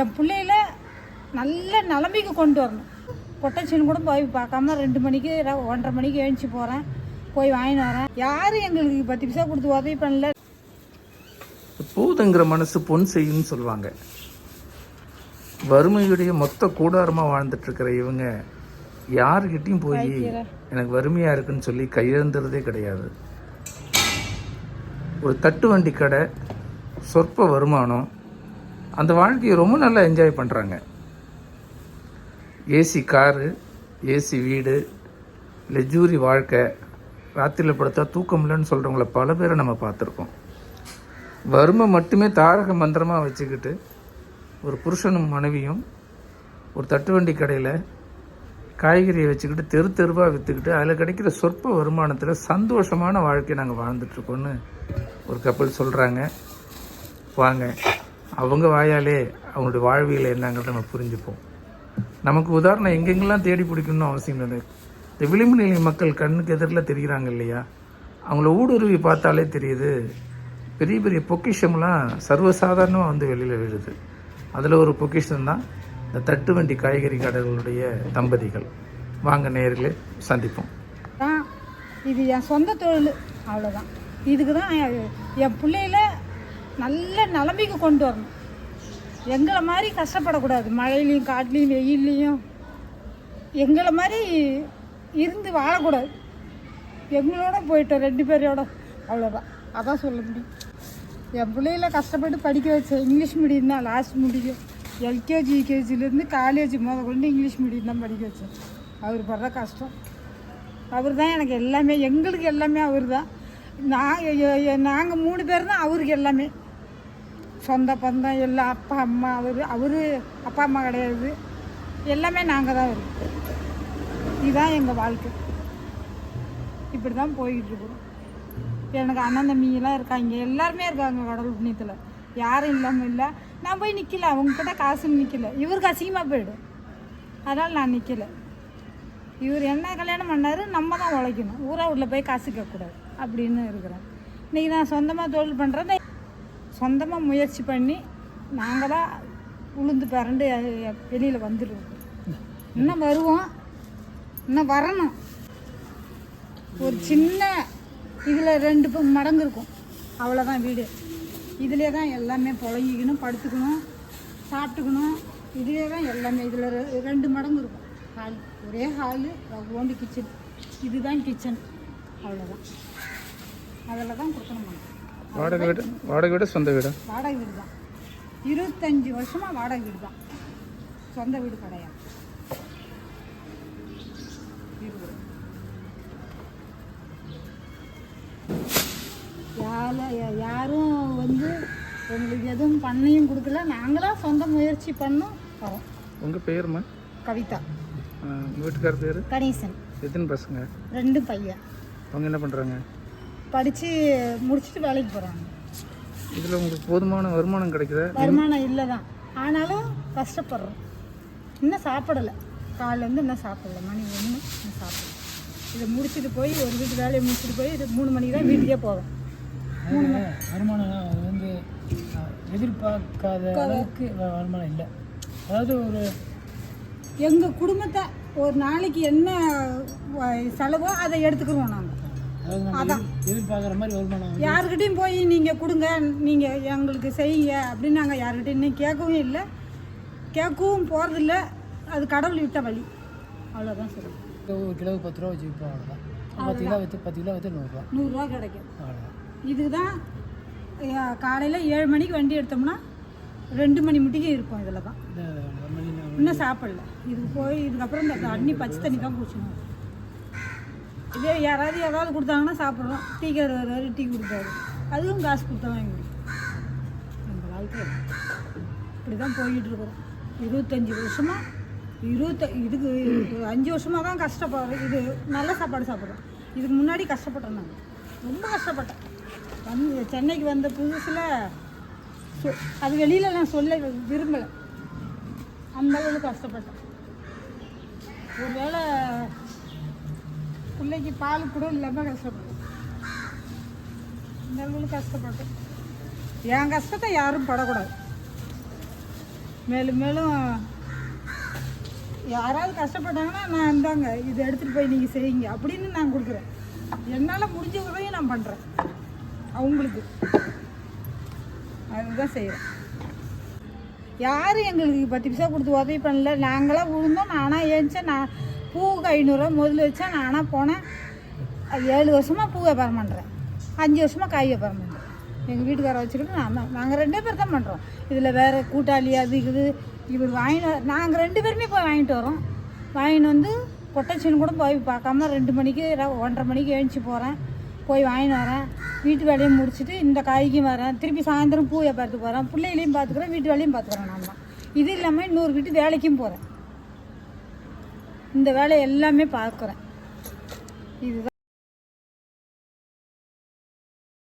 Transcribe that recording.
என் பிள்ளையில நல்ல நிலைமைக்கு கொண்டு வரணும். பொட்டச்சின்னு கூட போய் பார்க்காம ரெண்டு மணிக்கு ஒன்றரை மணிக்கு எழுந்துச்சி போகிறேன் போய் வாங்கிட்டு வரேன். யாரும் எங்களுக்கு பத்து பைசா கொடுத்து உதவி பண்ணல? போதுங்கிற மனசு பொன் செய்யும்னு சொல்லுவாங்க. வறுமையுடைய மொத்த கூடாரமாக வாழ்ந்துட்டு இருக்கிற இவங்க யாருக்கிட்டையும் போய் எனக்கு வறுமையாக இருக்குன்னு சொல்லி கையெழுந்துறதே கிடையாது. ஒரு தட்டு வண்டி கடை சொற்ப வருமானம் அந்த வாழ்க்கையை ரொம்ப நல்லா என்ஜாய் பண்ணுறாங்க ஏசி காரு ஏசி வீடு லெஜூரி வாழ்க்கை ராத்திரியில் படுத்தா தூக்கம் இல்லைன்னு சொல்கிறவங்கள பல பேரை நம்ம பார்த்துருக்கோம். வறுமை மட்டுமே தாரக மந்திரமாக வச்சுக்கிட்டு ஒரு புருஷனும் மனைவியும் ஒரு தட்டுவண்டி கடையில் காய்கறியை வச்சுக்கிட்டு தெரு தெருவாக விற்றுக்கிட்டு அதில் கிடைக்கிற சொற்ப வருமானத்தில் சந்தோஷமான வாழ்க்கையை நாங்கள் வாழ்ந்துட்டுருக்கோன்னு ஒரு கப்பல் சொல்கிறாங்க வாங்க. அவங்க வாயாலே அவங்களுடைய வாழ்வியல் என்னங்கிறத நம்ம புரிஞ்சுப்போம். நமக்கு உதாரணம் எங்கெங்கெல்லாம் தேடி பிடிக்கணும்னு அவசியம் இல்லை. இந்த விளிம்பு நிலை மக்கள் கண்ணுக்கு எதிரில் தெரிகிறாங்க இல்லையா? அவங்கள ஊடுருவி பார்த்தாலே தெரியுது. பெரிய பெரிய பொக்கிஷம்லாம் சர்வசாதாரணமாக வந்து வெளியில் விழுது. அதில் ஒரு பொக்கிஷம் தான் இந்த தட்டு வண்டி காய்கறி கடைகளுடைய தம்பதிகள். வாங்க நேர்களே சந்திப்போம். இது என் சொந்த தொழில். அவ்வளோதான் இதுக்கு தான் என்- என் பிள்ளையில நல்ல நிலமைக்கு கொண்டு வரணும். எங்களை மாதிரி கஷ்டப்படக்கூடாது. மழையிலையும் காட்டிலையும் வெயில்லையும். எங்களை மாதிரி இருந்து வாழக்கூடாது. எங்களோட போயிட்டோம் ரெண்டு பேரோட. அவ்வளோதான் அதான் சொல்ல முடியும். என் பிள்ளைகள கஷ்டப்பட்டு படிக்க வச்சேன் இங்கிலீஷ் மீடியம் தான் லாஸ்ட் முடியும். எல்கேஜி யூகேஜிலேருந்து காலேஜ் முத கொண்டு இங்கிலீஷ் மீடியம் தான் படிக்க வச்சேன். அவர் படுற கஷ்டம். அவர் தான் எனக்கு எல்லாமே எங்களுக்கு எல்லாமே அவர் தான். நான் நாங்கள் மூணு பேர் தான் அவருக்கு எல்லாமே. சொந்த பந்தம் எல்லாம் அப்பா அம்மா அவர் அவர் அப்பா அம்மா கிடையாது. எல்லாமே நாங்கள் தான் இருக்கோம். இதுதான் எங்கள் வாழ்க்கை. இப்படி தான் போய்கிட்டு இருக்கிறோம் எனக்கு அண்ணன் தம்பிங்கெல்லாம் இருக்காங்க. எல்லாருமே இருக்காங்க கடவுள் புண்ணியத்தில். யாரும் இல்லாமல் இல்லை. நான் போய் நிற்கல அவங்கக்கிட்ட காசுன்னு நிற்கல இவருக்கு அசிங்கமாக போயிடும். அதனால் நான் நிற்கலை இவர் என்ன கல்யாணம் பண்ணார் நம்ம தான் உழைக்கணும். ஊரா உள்ள போய் காசு கேட்கக்கூடாது. அப்படின்னு இருக்கிறேன். இன்றைக்கி நான் சொந்தமாக தொழில் பண்ணுறேன் சொந்தமாக முயற்சி பண்ணி நாங்கள் தான் உளுந்து பிறண்டு வெளியில் வந்துடுவோம் இன்னும் வருவோம். இன்னும் வரணும். ஒரு சின்ன இதில் ரெண்டு மடங்கு இருக்கும். அவ்வளோதான் வீடு. இதிலே தான் எல்லாமே புழங்கிக்கணும் படுத்துக்கணும் சாப்பிட்டுக்கணும். இதிலே தான் எல்லாமே இதில் ரெண்டு மடங்கு இருக்கும். ஹால் ஒரே ஹாலு ஓண்டு கிச்சன். இதுதான் கிச்சன். அவ்வளோதான் அதில் தான் கொடுக்கணும். வாடகை வீடு வாடகை வீடு சொந்த வீடு? வாடகை வீடு தான். இருபத்தஞ்சி வருஷமாக வாடகை வீடு தான். சொந்த வீடு கிடையாது. யாரும் வந்து எங்களுக்கு எதுவும் பண்ணியும் கொடுக்கல. நாங்களாக சொந்த முயற்சி பண்ணோம். வரோம் உங்கள் பேருமா கவிதா. வீட்டுக்கார் பேர்? கணேசன். எத்தனை பசங்க? ரெண்டு பையன். அவங்க என்ன பண்ணுறாங்க படித்து முடிச்சுட்டு வேலைக்கு போகிறாங்க இதில் உங்களுக்கு போதுமான வருமானம் கிடைக்குதா? வருமானம் இல்லை தான் ஆனாலும் கஷ்டப்படுறோம். இன்னும் சாப்பிடலை. காலையிலேருந்து இன்னும் சாப்பிடல. மணி ஒன்று இன்னும் சாப்பிடல. இதை முடிச்சுட்டு போய் ஒரு வீட்டு வேலையை முடிச்சுட்டு போய் இது மூணு மணிக்கு தான் வீட்டுக்கே போவேன். அதாவது வருமானம் அது வந்து எதிர்பார்க்காத அளவுக்கு வருமானம் இல்லை. அதாவது ஒரு எங்கள் குடும்பத்தை ஒரு நாளைக்கு என்ன செலவோ அதை எடுத்துக்கிருவோம் நாங்கள் எதிர்- எதிர்பார்க்குற மாதிரி வருமானம் வந்து யாருக்கிட்டையும் போய் நீங்கள் கொடுங்க நீங்கள் எங்களுக்கு செய்யுங்க அப்படின்னு நாங்கள் யாருக்கிட்டையும் இன்னும் கேட்கவும் இல்லை. கேட்கவும் போகிறதில்ல அது கடவுள் விட்ட வழி. அவ்வளோதான் சொல்லுவேன் ஒரு கிலோ பத்து ரூபா வச்சு விற்போம் அவ்வளோதான் பத்து கிலோ விற்று பத்து கிலோ விற்று நூறுரூவா நூறுரூவா கிடைக்கும். இதுதான் காலையில் ஏழு மணிக்கு வண்டி எடுத்தோம்னா ரெண்டு மணி முட்டிக்கு இருப்போம் இதில் தான் இன்னும் சாப்பிடல. இதுக்கு போய் இதுக்கப்புறம் இந்த தண்ணி பச்சை தண்ணி தான் குடிச்சணும் இதே யாராவது ஏதாவது கொடுத்தாங்கன்னா சாப்பிட்றோம். டீ கார் வருவார் டீ கொடுப்பாரு. அதுவும் காசு கொடுத்தா வாங்கி நம்ம வாழ்க்கை இப்படி தான் போய்கிட்டு இருக்கிறோம். இருபத்தஞ்சி வருஷமாக இருபத்த இதுக்கு அஞ்சு வருஷமாக தான் கஷ்டப்படுறோம் இது நல்ல சாப்பாடு சாப்பிட்றோம். இதுக்கு முன்னாடி கஷ்டப்பட்டோம் நாங்கள் ரொம்ப கஷ்டப்பட்டேன் வந்து சென்னைக்கு வந்த புதுசில் சொ- அது வெளியில் நான் சொல்ல விரும்பலை. அந்த அளவுக்கு கஷ்டப்பட்டேன் ஒருவேளை பிள்ளைக்கு பால் கூட இல்லாமல் கஷ்டப்படும். இந்த அளவுக்கு கஷ்டப்பட்டேன் என் கஷ்டத்தை யாரும் படக்கூடாது. மேலும் மேலும் யாராவது கஷ்டப்பட்டாங்கன்னா நான் இந்தாங்க இதை எடுத்துகிட்டு போய் நீங்கள் செய்யுங்க அப்படின்னு நான் கொடுக்குறேன். என்னால் முடிஞ்ச உதவியும் நான் பண்ணுறேன் அவங்களுக்கு. அதுதான் செய்கிறேன் யாரும் எங்களுக்கு பத்து பைசா கொடுத்து உதவி பண்ணல? நாங்களாம் விழுந்தோம். நானாக ஏஞ்சேன். நான் பூவுக்கு ஐநூறுரூவா முதல்ல வச்சேன் ஆனால் போனேன் அது ஏழு வருஷமாக பூ வியாபாரம் பண்ணுறேன் அஞ்சு வருஷமாக காய் வியாபாரம் பண்ணுறேன் எங்கள் வீட்டுக்கார வச்சுக்கிட்டு நான் தான். நாங்கள் ரெண்டே பேர் தான் பண்ணுறோம் இதில் வேறு கூட்டாளி அது இது இப்படி வாங்கிட்டு வர நாங்கள் ரெண்டு பேருமே போய் வாங்கிட்டு வரோம். வாங்கிட்டு வந்து கொட்டச்சின்னு கூட போய் பார்க்காம ரெண்டு மணிக்கு ஒன்றரை மணிக்கு எழுந்துச்சி போகிறேன் போய் வாங்கிட்டு வரேன். வீட்டு வேலையை முடிச்சுட்டு இந்த காய்க்கும் வரேன். திருப்பி சாயந்தரம் பூ வியாபாரத்துக்கு போகிறேன் பிள்ளைகளையும் பார்த்துக்குறேன். வீட்டு வேலையும் பார்த்துக்குறேன் நான் தான் இது இல்லாமல் இன்னொரு வீட்டு வேலைக்கும் போகிறேன் இந்த வேலை எல்லாமே பார்க்குறேன். இதுதான்